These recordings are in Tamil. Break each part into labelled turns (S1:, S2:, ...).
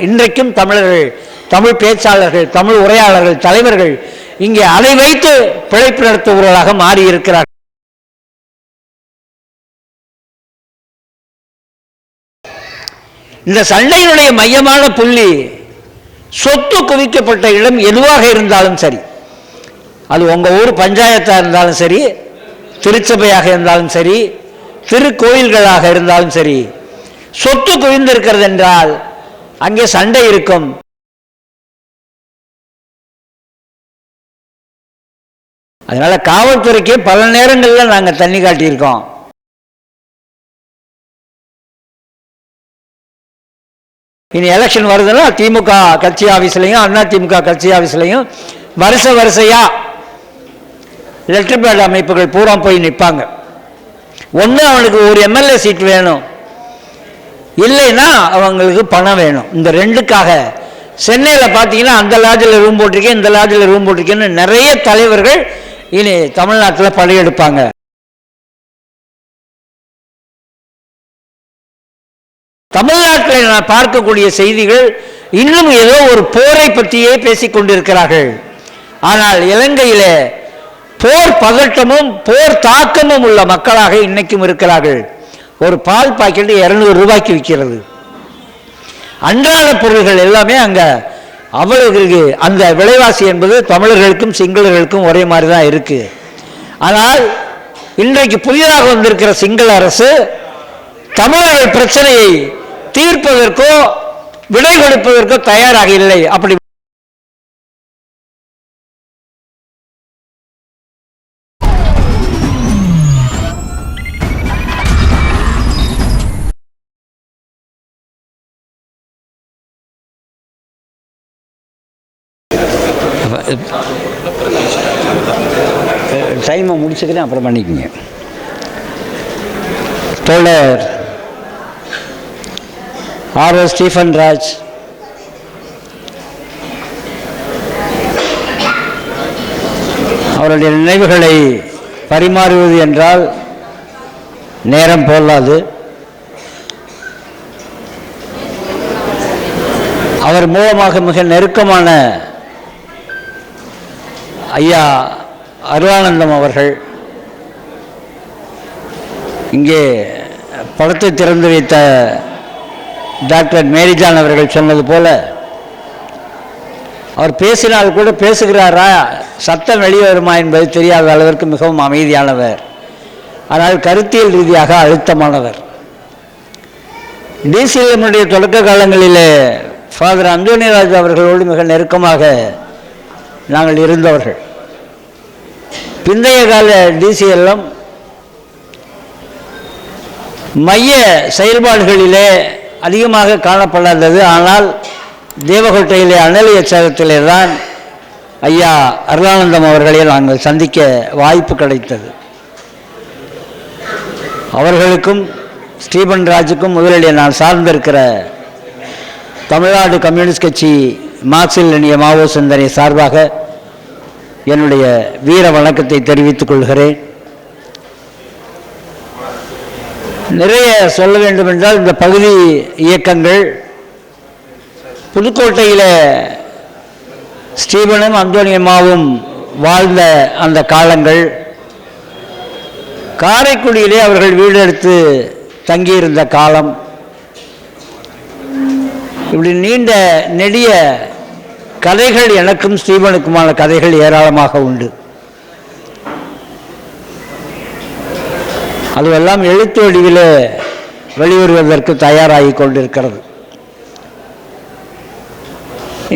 S1: இன்றைக்கும் தமிழர்கள் தமிழ் பேச்சாளர்கள் தமிழ் உரையாளர்கள் தலைவர்கள் இங்கே அதை வைத்து பிழைப்பு நடத்துபவர்களாக மாறியிருக்கிறார்கள். இந்த சண்டையினுடைய மையமான புள்ளி சொத்து குவிக்கப்பட்ட இடம் எதுவாக இருந்தாலும் சரி அது உங்கள் ஊர் பஞ்சாயத்தாக இருந்தாலும் சரி திருச்சபையாக இருந்தாலும் சரி திருக்கோயில்களாக இருந்தாலும் சரி சொத்து குவிந்திருக்கிறது என்றால் அங்கே சண்டை இருக்கும். அதனால காவல்துறைக்கு பல நேரங்களில் நாங்கள் தண்ணி காட்டியிருக்கோம். இனி எலெக்ஷன் வருதுன்னா திமுக கட்சி ஆஃபீஸ்லையும் அண்ணா திமுக கட்சி ஆஃபீஸ்லையும் வருஷ வரிசையா லெட்டர் பேட் அமைப்புகள் பூரா போய் நிற்பாங்க ஒன்று அவனுக்கு ஒரு எம்எல்ஏ சீட் வேணும். இல்லைன்னா அவங்களுக்கு பணம் வேணும். இந்த ரெண்டுக்காக. சென்னையில் பார்த்தீங்கன்னா அந்த லாட்ஜில் ரூம் போட்டிருக்கேன் இந்த லாட்ஜில் ரூம் போட்டிருக்கேன்னு நிறைய தலைவர்கள் இனி தமிழ்நாட்டில் படையெடுப்பாங்க. தமிழ்நாட்டில் நான் பார்க்கக்கூடிய செய்திகள் இன்னும் ஏதோ ஒரு போரை பற்றியே பேசிக் கொண்டிருக்கிறார்கள். ஆனால் இலங்கையிலே போர் பதட்டமும் போர் தாக்கமும் உள்ள மக்களாக இன்னைக்கும் இருக்கிறார்கள். ஒரு பால் பாக்கெட்டு இரநூறு ரூபாய்க்கு விற்கிறது. அன்றாட பொருள்கள் எல்லாமே அங்கே அவர்களுக்கு அந்த விலைவாசி என்பது தமிழர்களுக்கும் சிங்களர்களுக்கும் ஒரே மாதிரி தான் இருக்கு. ஆனால் இன்றைக்கு புதிதாக வந்திருக்கிற சிங்கள அரசு தமிழர்கள் பிரச்சனையை தீர்ப்பதற்கோ விடை கொடுப்பதற்கோ தயாராக இல்லை. அப்படி டைமை முடிச்சுக்கிறேன் அப்புறம் பண்ணிக்கோங்க. தோழர் ஆர். ஓ. ஸ்டீஃபன் ராஜ். அவருடைய நினைவுகளை பரிமாறுவது என்றால் நேரம் போலாது அவர் மூலமாக மிக நெருக்கமான ஐயா அருளானந்தம் அவர்கள் இங்கே படத்தை திறந்து வைத்த டாக்டர் மேரிஜான் அவர்கள் சொன்னது போல அவர் பேசினால் கூட பேசுகிறாரா? சத்தம் வெளியே வருமா என்பது தெரியாத அளவிற்கு மிகவும் அமைதியானவர். ஆனால் கருத்தியல் ரீதியாக அழுத்தமானவர். டிசிஎம்னுடைய தொடக்க காலங்களிலே ஃபாதர் அந்தோனிராஜ் அவர்களோடு மிக நெருக்கமாக நாங்கள் இருந்தவர்கள். பிந்தைய கால டிசிஎல்எம் மைய செயல்பாடுகளிலே அதிகமாக காணப்படாதது. ஆனால் தேவகோட்டையிலே அனல் எச்சகத்திலே தான் ஐயா அருளானந்தம் அவர்களை நாங்கள் சந்திக்க வாய்ப்பு கிடைத்தது. அவர்களுக்கும் ஸ்டீபன் ராஜுக்கும் முதலிலே நான் சார்ந்திருக்கிற தமிழ்நாடு கம்யூனிஸ்ட் கட்சி மார்க்சில் இணைய மாவோ சிந்தனை சார்பாக என்னுடைய வீர வணக்கத்தை தெரிவித்துக் கொள்கிறேன். நிறைய சொல்ல வேண்டும் என்றால் இந்த பகுதி இயக்கங்கள் புதுக்கோட்டையில் ஸ்டீபனும் அந்தோனியம்மாவும் வாழ்ந்த அந்த காலங்கள். காரைக்குடியிலே அவர்கள் வீடு எடுத்து தங்கியிருந்த காலம். இப்படி நீண்ட நெடிய கதைகள் எனக்கும் ஸ்ரீவனுக்குமான கதைகள் ஏராளமாக உண்டு. அதுவெல்லாம் எழுத்து வடிவில் வெளிவருவதற்கு தயாராகி கொண்டிருக்கிறது.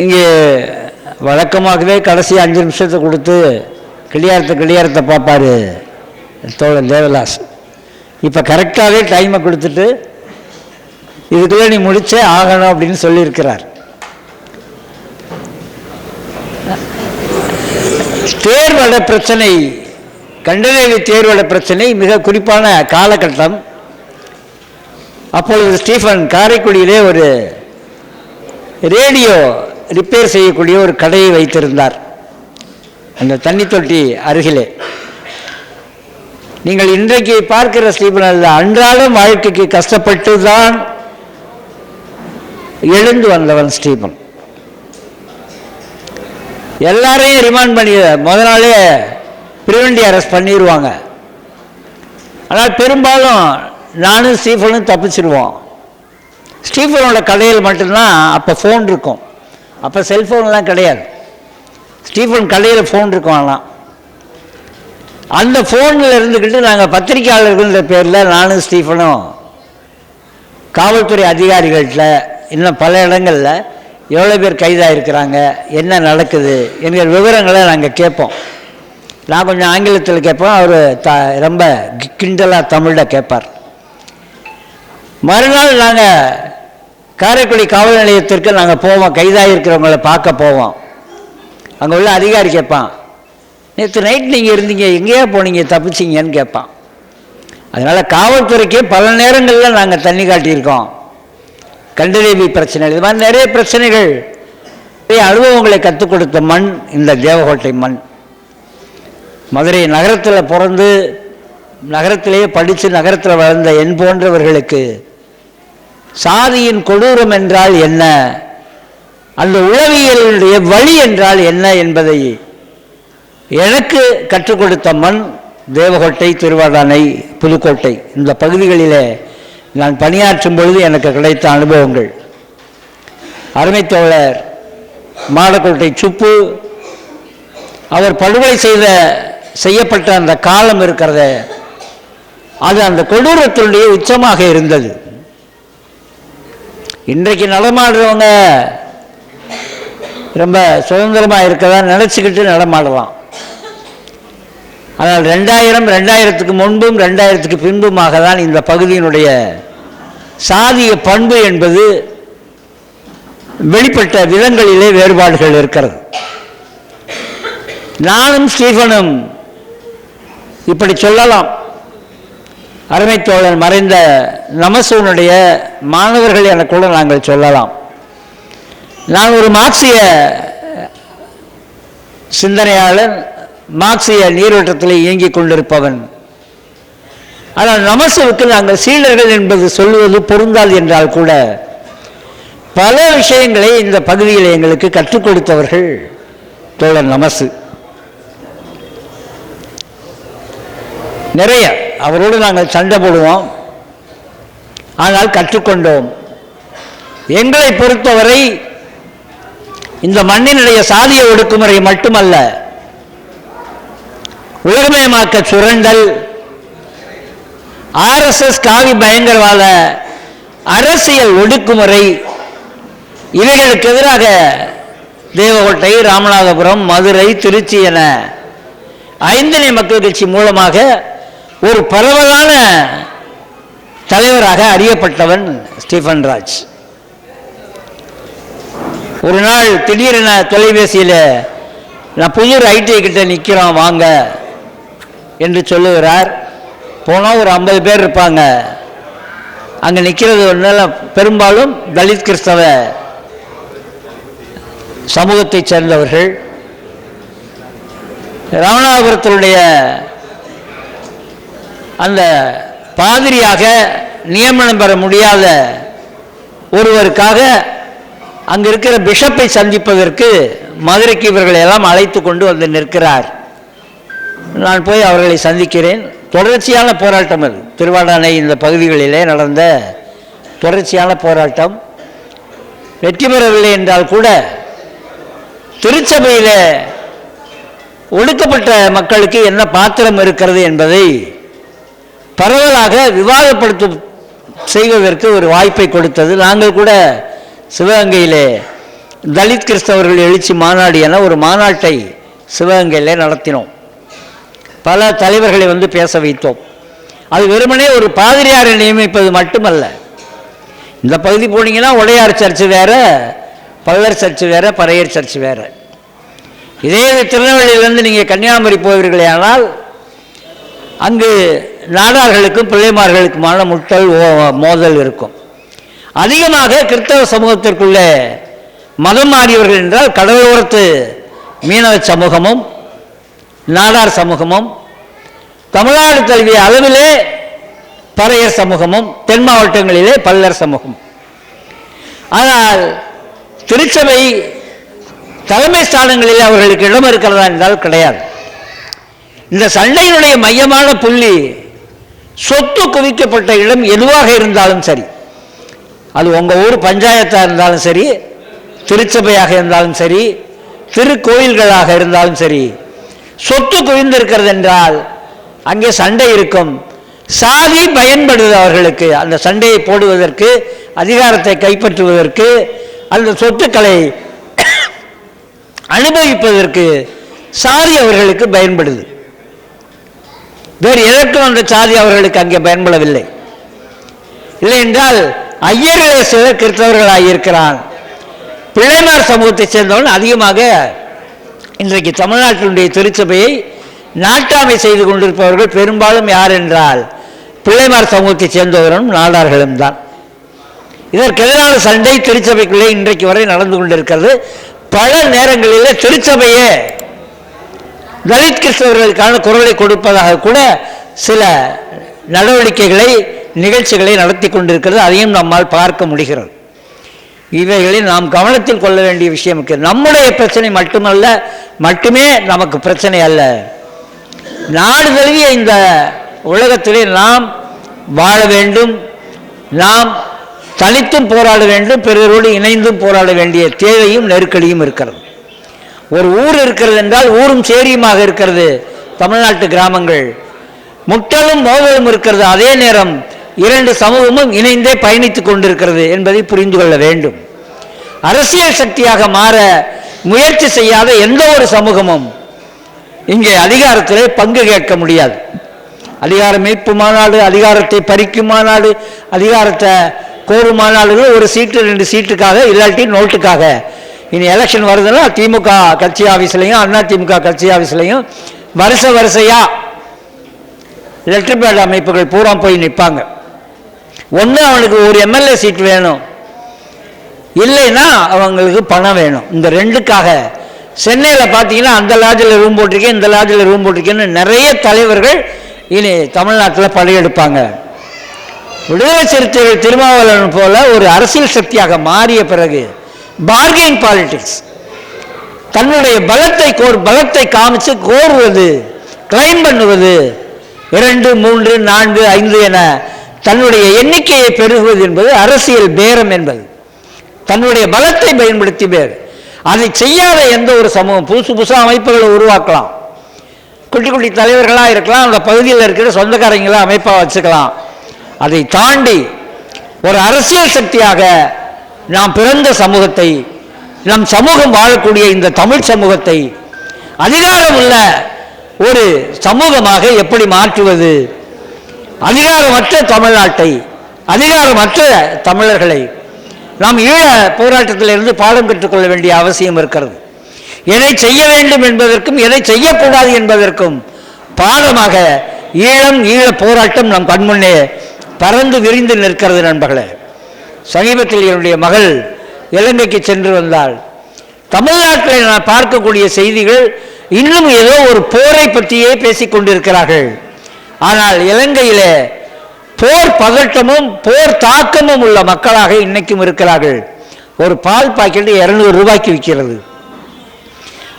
S1: இங்கே வழக்கமாகவே கடைசி அஞ்சு நிமிஷத்தை கொடுத்து கிளியாரத்தை கிளியாரத்தை பார்ப்பாரு தோழன் தேவதாஸ். இப்போ கரெக்டாகவே டைமை கொடுத்துட்டு இதுக்குள்ளே நீ முடிச்சே ஆகணும் அப்படின்னு சொல்லியிருக்கிறார். தேர்வட பிரச்சனை கண்டனேவி தேர்வட பிரச்சனை மிக குறிப்பான காலகட்டம். அப்பொழுது ஸ்டீஃபன் காரைக்குடியிலே ஒரு ரேடியோ ரிப்பேர் செய்யக்கூடிய ஒரு கடையை வைத்திருந்தார். அந்த தண்ணி தொட்டி அருகிலே. நீங்கள் இன்றைக்கு பார்க்கிற ஸ்டீஃபன் அல்ல அன்றாடம் வாழ்க்கைக்கு கஷ்டப்பட்டு தான் எழுந்து வந்தவன் ஸ்டீபன். எல்லாரையும் ரிமாண்ட் பண்ணி முத நாளே ப்ரிவெண்டி அரெஸ்ட் பண்ணிடுவாங்க ஆனால் பெரும்பாலும் நானும் ஸ்டீஃபனும் தப்பிச்சிருவோம். ஸ்டீஃபனோட கடையில் மட்டும்தான் அப்போ ஃபோன் இருக்கும். அப்போ செல்ஃபோன்லாம் கிடையாது. ஸ்டீஃபன் கடையில் ஃபோன் இருக்கும் ஆனால் அந்த ஃபோனில் இருந்துக்கிட்டு நாங்கள் பத்திரிக்கையாளர்கள்ன்ற பேரில் நானும் ஸ்டீஃபனும் காவல்துறை அதிகாரிகள்கிட்ட இன்னும் பல இடங்களில் எவ்வளோ பேர் கைதாக இருக்கிறாங்க என்ன நடக்குது என்கிற விவரங்களை நாங்கள் கேட்போம். நான் கொஞ்சம் ஆங்கிலத்தில் கேட்போம் அவர் த ரொம்ப கிண்டலாக தமிழில் கேட்பார். மறுநாள் நாங்கள் காரைக்குடி காவல் நிலையத்திற்கு நாங்கள் போவோம் கைதாக இருக்கிறவங்கள பார்க்க போவோம். அங்கே உள்ள அதிகாரி கேட்பான் நேற்று நைட் நீங்கள் இருந்தீங்க எங்கேயா போனீங்க தப்பிச்சிங்கன்னு கேட்பான். அதனால் காவல்துறைக்கு பல நேரங்களில் நாங்கள் தண்ணி காட்டியிருக்கோம். கண்டதேவி பிரச்சனை இது மாதிரி நிறைய பிரச்சனைகள். நிறைய அனுபவங்களை கற்றுக் கொடுத்த மண் இந்த தேவகோட்டை மண். மதுரை நகரத்தில் பிறந்து நகரத்திலேயே படித்து நகரத்தில் வளர்ந்த என் போன்றவர்களுக்கு சாதியின் கொடூரம் என்றால் என்ன? அந்த உளவியலுடைய வழி என்றால் என்ன என்பதை எனக்கு கற்றுக் கொடுத்த மண் தேவகோட்டை திருவாடானை புதுக்கோட்டை. இந்த பகுதிகளிலே நான் பணியாற்றும் பொழுது எனக்கு கிடைத்த அனுபவங்கள். அருமைத்தோழர் மாடக்கோட்டை சுப்பு அவர் படுகொலை செய்த செய்யப்பட்ட அந்த காலம் இருக்கிறத அது அந்த கொடூரத்தினுடைய உச்சமாக இருந்தது. இன்றைக்கு நடமாடுறவங்க ரொம்ப சுதந்திரமாக இருக்கதான் நினச்சிக்கிட்டு நடமாடலாம். ஆனால் ரெண்டாயிரம் ரெண்டாயிரத்துக்கு முன்பும் ரெண்டாயிரத்துக்கு பின்புமாக தான் இந்த பகுதியினுடைய சாதிய பண்பு என்பது வெளிப்பட்ட விதங்களிலே வேறுபாடுகள் இருக்கிறது. நானும் ஸ்டீஃபனும் இப்படி சொல்லலாம். அருமைத்தோழன் மறைந்த நமசூனுடைய மாணவர்கள் என கூட நாங்கள் சொல்லலாம். நான் ஒரு மார்க்சிய சிந்தனையாளன் மார்க்சிய நீரோட்டத்தில் இயங்கிக் கொண்டிருப்பவன். ஆனால் நமசுவுக்கு நாங்கள் சீடர்கள் என்பது சொல்வது பொருந்தாது என்றால் கூட பல விஷயங்களை இந்த பகுதியில் எங்களுக்கு கற்றுக் கொடுத்தவர்கள் தோழர் நமசு நிறைய அவரோடு நாங்கள் சண்டை போடுவோம். ஆனால் கற்றுக்கொண்டோம் எங்களை பொறுத்தவரை இந்த மண்ணினுடைய சாதிய ஒடுக்குமுறை மட்டுமல்ல உலகமயமாக்க சுரண்டல். ஆர்எஸ்எஸ் காவி பயங்கரவாத அரசியல் ஒடுக்குமுறை. இவைகளுக்கு எதிராக தேவகோட்டை ராமநாதபுரம் மதுரை திருச்சி என ஐந்தனை மக்கள் கட்சி மூலமாக ஒரு பரவலான தலைவராக அறியப்பட்டவன் ஸ்டீஃபன் ராஜ். ஒரு நாள் திடீரென தொலைபேசியில் நான் புதூர் ஐடிஐ கிட்ட நிற்கிறோம் வாங்க. என்று சொல்லுகிறார். போனால் ஒரு ஐம்பது பேர் இருப்பாங்க. அங்கே நிற்கிறது ஒன்றும் பெரும்பாலும் தலித் கிறிஸ்தவ சமூகத்தை சேர்ந்தவர்கள். ராமநாதபுரத்தினுடைய அந்த பாதிரியாக நியமனம் பெற முடியாத ஒருவருக்காக அங்கு இருக்கிற பிஷப்பை சந்திப்பதற்கு மதுரைக்கு இவர்களை எல்லாம் அழைத்து கொண்டு வந்து நிற்கிறார். நான் போய் அவர்களை சந்திக்கிறேன். தொடர்ச்சியான போராட்டம் அது. திருவாடானை இந்த பகுதிகளிலே நடந்த தொடர்ச்சியான போராட்டம். வெற்றி பெறவில்லை என்றால் கூட திருச்சபையில் ஒடுக்கப்பட்ட மக்களுக்கு என்ன பாத்திரம் இருக்கிறது என்பதை பரவலாக விவாதப்படுத்த செய்வதற்கு ஒரு வாய்ப்பை கொடுத்தது. நாங்கள் கூட சிவகங்கையிலே தலித் கிறிஸ்தவர்கள் எழுச்சி மாநாடு என ஒரு மாநாட்டை சிவகங்கையிலே நடத்தினோம். பல தலைவர்களை வந்து பேச வைத்தோம். அது வெறுமனே ஒரு பாதிரியாரை நியமிப்பது மட்டுமல்ல. இந்த பகுதி போனீங்கன்னா உடையார் சர்ச்சு வேறு பல்லர் சர்ச்சு வேறு பறையர் சர்ச்சு வேறு. இதே திருநெல்வேலியிலேருந்து நீங்கள் கன்னியாகுமரி போவீர்களே ஆனால் அங்கு நாடார்களுக்கும் பிள்ளைமார்களுக்குமான முட்டல் ஓ- மோதல் இருக்கும். அதிகமாக கிறிஸ்தவ சமூகத்திற்குள்ளே மதம் மாறியவர்கள் என்றால் கடலோரத்து மீனவ சமூகமும் நாடார் சமூகமும் தமிழ்நாடு தழுவிய அளவிலே பறையர் சமூகமும் தென் மாவட்டங்களிலே பல்லர் சமூகம் ஆனால் திருச்சபை தலைமை ஸ்தானங்களில் அவர்களுக்கு இடம் இருக்கிறதா என்றால் கிடையாது. இந்த சண்டையினுடைய மையமான புள்ளி சொத்து குவிக்கப்பட்ட இடம் எதுவாக இருந்தாலும் சரி அது உங்கள் ஊர் பஞ்சாயத்தாக இருந்தாலும் சரி திருச்சபையாக இருந்தாலும் சரி திருக்கோயில்களாக இருந்தாலும் சரி சொத்து குவிந்திருக்கிறது என்றால் அங்கே சண்டை இருக்கும். சாதி பயன்படுது அவர்களுக்கு அந்த சண்டையை போடுவதற்கு அதிகாரத்தை கைப்பற்றுவதற்கு அந்த சொத்துக்களை அனுபவிப்பதற்கு சாதி அவர்களுக்கு பயன்படுது. வேறு எதற்கும் அந்த சாதி அவர்களுக்கு அங்கே பயன்படவில்லை. இல்லை என்றால் ஐயர்களே சிலர் கிறிஸ்தவர்களாக இருக்கிறான் பிள்ளைமார் சமூகத்தைச் சேர்ந்தவன் அதிகமாக இன்றைக்கு தமிழ்நாட்டினுடைய திருச்சபையை நாட்டாமை செய்து கொண்டிருப்பவர்கள் பெரும்பாலும் யார் என்றால் பிள்ளைமார் சமூகத்தைச் சேர்ந்தவரும் நாடார்களும் தான். இதற்கெதிரான சண்டை திருச்சபைக்குள்ளே இன்றைக்கு வரை நடந்து கொண்டிருக்கிறது. பல நேரங்களில் திருச்சபையே தலித் கிறிஸ்தவர்களுக்கான குரலை கொடுப்பதாக கூட சில நடவடிக்கைகளை நிகழ்ச்சிகளை நடத்தி கொண்டிருக்கிறது. அதையும் நம்மால் பார்க்க முடிகிறது. இவைகளை நாம் கவனத்தில் கொள்ள வேண்டிய விஷயம் இருக்குது நம்முடைய பிரச்சனை மட்டுமல்ல மட்டுமே நமக்கு பிரச்சனை அல்ல. நாடு தழுவிய இந்த உலகத்திலே நாம் வாழ வேண்டும் நாம் தனித்தும் போராட வேண்டும் பிறரோடு இணைந்தும் போராட வேண்டிய தேவையும் நெருக்கடியும் இருக்கிறது. ஒரு ஊர் இருக்கிறது என்றால் ஊரும் சேரியுமாக இருக்கிறது. தமிழ்நாட்டு கிராமங்கள் முட்டலும் மோதலும் இருக்கிறது. அதே நேரம் இரண்டு சமூகமும் இணைந்தே பயணித்துக் கொண்டிருக்கிறது என்பதை புரிந்து கொள்ள வேண்டும். அரசியல் சக்தியாக மாற முயற்சி செய்யாத எந்த ஒரு சமூகமும் இங்கே அதிகாரத்திலே பங்கு கேட்க முடியாது. அதிகார மீட்பு மாநாடு அதிகாரத்தை பறிக்கும் மாநாடு அதிகாரத்தை கோரும் மாநாடுகள் ஒரு சீட்டு ரெண்டு சீட்டுக்காக இல்லாட்டி நோட்டுக்காக. இனி எலெக்ஷன் வருதுன்னா திமுக கட்சி ஆஃபீஸ்லையும் அண்ணா திமுக கட்சி ஆஃபீஸ்லையும் வருஷ வரிசையா லெட்டர் பேட் அமைப்புகள் பூரா போய் நிற்பாங்க ஒன்று அவனுக்கு ஒரு எம்எல்ஏ சீட் வேணும். இல்லைன்னா அவங்களுக்கு பணம் வேணும். இந்த ரெண்டுக்காக. சென்னையில் பார்த்தீங்கன்னா அந்த லாட்ஜில் ரூம் போட்டிருக்கேன் இந்த லாட்ஜில் ரூம் போட்டிருக்கேன்னு நிறைய தலைவர்கள் இனி தமிழ்நாட்டில் படையெடுப்பாங்க விடுதலை சிறுத்தைகள் திருமாவளவன் போல ஒரு அரசியல் சக்தியாக மாறிய பிறகு பார்கெயின் பாலிடிக்ஸ் தன்னுடைய பலத்தை கோர் பலத்தை காமிச்சு கோருவது கிளைம் பண்ணுவது இரண்டு மூன்று நான்கு ஐந்து என தன்னுடைய எண்ணிக்கையை பெருகுவது என்பது அரசியல் பேரம் என்பது. தன்னுடைய பலத்தை பயன்படுத்தி பேர். அதை செய்யாத எந்த ஒரு சமூகம் புதுசு புதுசாக அமைப்புகளை உருவாக்கலாம். குட்டி குட்டி தலைவர்களாக இருக்கலாம் அந்த பகுதியில் இருக்கிற சொந்தக்காரங்களை அமைப்பாக வச்சுக்கலாம். அதை தாண்டி ஒரு அரசியல் சக்தியாக நாம் பிறந்த சமூகத்தை நம் சமூகம் வாழக்கூடிய இந்த தமிழ் சமூகத்தை அதிகாரம் உள்ள ஒரு சமூகமாக எப்படி மாற்றுவது? அதிகாரமற்ற தமிழ்நாட்டை அதிகாரமற்ற தமிழர்களை நாம் ஈழ போராட்டத்திலிருந்து பாடம் கற்றுக்கொள்ள வேண்டிய அவசியம் இருக்கிறது. எதை செய்ய வேண்டும் என்பதற்கும் எதை செய்யக்கூடாது என்பதற்கும் பாடமாக ஈழம் ஈழ போராட்டம் நம் கண்முன்னே பறந்து விரிந்து நிற்கிறது நண்பர்களே. சமீபத்தில் என்னுடைய மகள் இலங்கைக்கு சென்று வந்தால் தமிழ்நாட்டில் நான் பார்க்கக்கூடிய செய்திகள் இன்னும் ஏதோ ஒரு போரை பற்றியே பேசிக் கொண்டிருக்கிறார்கள். ஆனால் இலங்கையிலே போர் பதட்டமும் போர் தாக்கமும் உள்ள மக்களாக இன்னைக்கும் இருக்கிறார்கள். ஒரு பால் பாக்கெட் இருநூறு ரூபாய்க்கு விற்கிறது.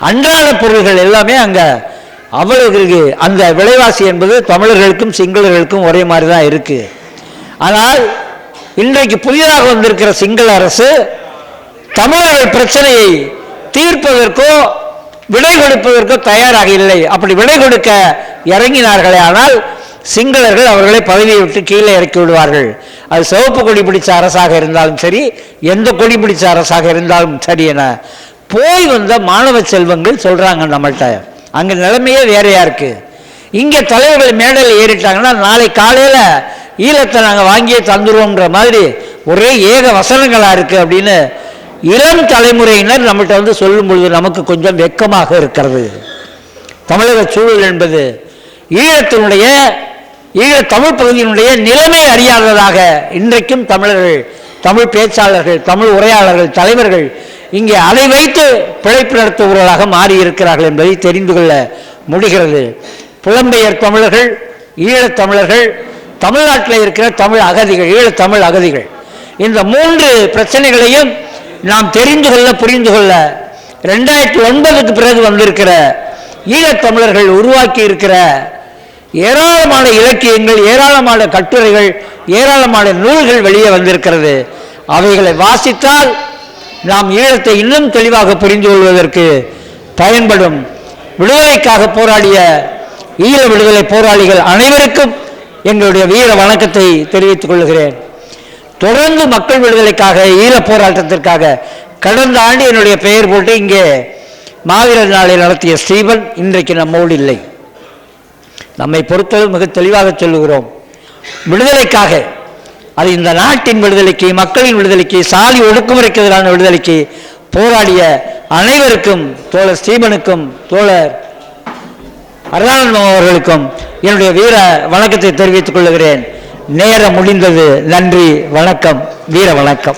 S1: அன்றாட பொருள்கள் எல்லாமே அங்க அவ்வளவு அந்த விலைவாசி என்பது தமிழர்களுக்கும் சிங்களர்களுக்கும் ஒரே மாதிரி தான் இருக்கு. ஆனால் இன்றைக்கு புதிதாக வந்திருக்கிற சிங்கள அரசு தமிழர்கள் பிரச்சனையை தீர்ப்பதற்கோ விடை கொடுப்பதற்கோ தயாராக இல்லை. அப்படி விடை கொடுக்க இறங்கினார்களே ஆனால் சிங்களர்கள் அவர்களை பதவியை விட்டு கீழே இறக்கி விடுவார்கள். அது சிவப்பு கொடி பிடிச்ச அரசாக இருந்தாலும் சரி எந்த கொடி பிடிச்ச அரசாக இருந்தாலும் சரி என போய் வந்த மாணவ செல்வங்கள் சொல்கிறாங்க நம்மள்கிட்ட அங்கே நிலைமையே வேறையா இருக்குது இங்கே தலைவர்கள் மேடையில் ஏறிட்டாங்கன்னா நாளை காலையில் ஈழத்தை நாங்கள் வாங்கியே தந்துருவோம்ன்ற மாதிரி ஒரே ஏக வசனங்களாக இருக்குது அப்படின்னு இளம் தலைமுறையினர் நம்மகிட்ட வந்து சொல்லும் பொழுது நமக்கு கொஞ்சம் வெக்கமாக இருக்கிறது. தமிழக சூழல் என்பது ஈழத்தினுடைய ஈழ தமிழ் பகுதியினுடைய நிலைமை அறியாததாக இன்றைக்கும் தமிழர்கள் தமிழ் பேச்சாளர்கள் தமிழ் உரையாளர்கள் தலைவர்கள் இங்கே அதை வைத்து பிழைப்பு நடத்துபவர்களாக மாறி இருக்கிறார்கள் என்பதை தெரிந்து கொள்ள முடிகிறது. புலம்பெயர் தமிழர்கள் ஈழத் தமிழர்கள் தமிழ்நாட்டில் இருக்கிற தமிழ் அகதிகள் ஈழத் தமிழ் அகதிகள். இந்த மூன்று பிரச்சனைகளையும் நாம் தெரிந்து கொள்ள புரிந்து கொள்ள ரெண்டாயிரத்தி ஒன்பதுக்கு பிறகு வந்திருக்கிற ஈழத்தமிழர்கள் உருவாக்கி இருக்கிற ஏராளமான இலக்கியங்கள் ஏராளமான கட்டுரைகள் ஏராளமான நூல்கள் வெளியே வந்திருக்கிறது. அவைகளை வாசித்தால் நாம் ஈழத்தை இன்னும் தெளிவாக புரிந்து கொள்வதற்கு பயன்படும். விடுதலைக்காக போராடிய ஈழ விடுதலை போராளிகள் அனைவருக்கும் எங்களுடைய வீர வணக்கத்தை தெரிவித்துக் கொள்கிறேன். தொடர்ந்து மக்கள் விடுதலைக்காக ஈழ போராட்டத்திற்காக கடந்த ஆண்டு என்னுடைய பெயர் போட்டு இங்கே மாவீரர் நாளை நடத்திய ஸ்ரீபன் இன்றைக்கு நம்மோடு இல்லை. நம்மை பொறுத்தளவு மிக தெளிவாக சொல்லுகிறோம். விடுதலைக்காக அது இந்த நாட்டின் விடுதலைக்கு மக்களின் விடுதலைக்கு சாதி ஒடுக்குமுறைக்கு எதிரான விடுதலைக்கு போராடிய அனைவருக்கும் தோழர் ஸ்டீபனுக்கும் தோழர் அருணானந்தம் அவர்களுக்கும் என்னுடைய வீர வணக்கத்தை தெரிவித்துக் கொள்கிறேன். நேரம் முடிந்தது. நன்றி வணக்கம் வீர வணக்கம்.